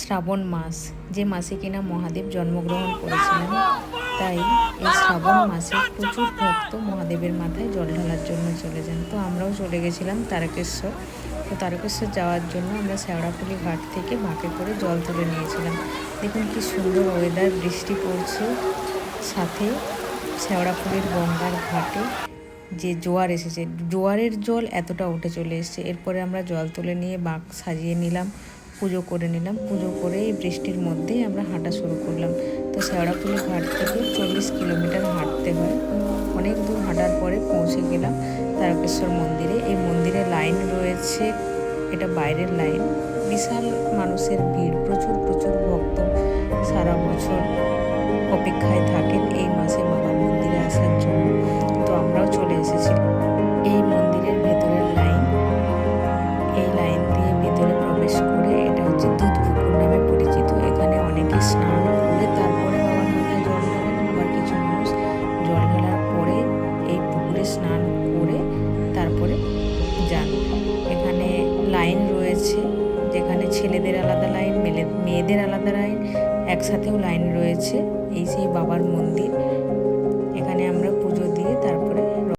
শ্রাবণ মাস, যে মাসে কিনা মহাদেব জন্মগ্রহণ করেছিলেন, তাই এই শ্রাবণ মাসে প্রচুর ভক্ত মহাদেবের মাথায় জল ঢালার জন্য চলে যান। তো আমরাও চলে গেছিলাম তারকেশ্বর। তো তারকেশ্বর যাওয়ার জন্য আমরা শেওড়াফুলি ঘাট থেকে বাঁকে করে জল তুলে নিয়েছিলাম। দেখুন কি সুন্দর ওয়েদার বৃষ্টি পড়ছে। সাথে শেওড়াফুলির গঙ্গার ঘাটে যে জোয়ার এসেছে, জোয়ারের জল এতটা উঠে চলে এসেছে। এরপরে আমরা জল তুলে নিয়ে বাঁক সাজিয়ে নিলাম। পুজো করে নিলাম। পুজো করে এই বৃষ্টির মধ্যেই আমরা হাঁটা শুরু করলাম। তো শেওড়াফুলি ঘাট থেকে চল্লিশ কিলোমিটার হাঁটতে হয়। অনেক দূর হাঁটার পরে পৌঁছে গেলাম তারকেশ্বর মন্দিরে। এই মন্দিরে লাইন রয়েছে, এটা বাইরের লাইন। বিশাল মানুষের ভিড়, প্রচুর প্রচুর ভক্ত সারা বছর অপেক্ষায় থাকেন এই মাসে বাবার স্নান করে তারপরে যান। এখানে লাইন রয়েছে, যেখানে ছেলেদের আলাদা লাইন মেয়েদের আলাদা লাইন, একসাথেও লাইন রয়েছে। এই সেই বাবার মন্দির।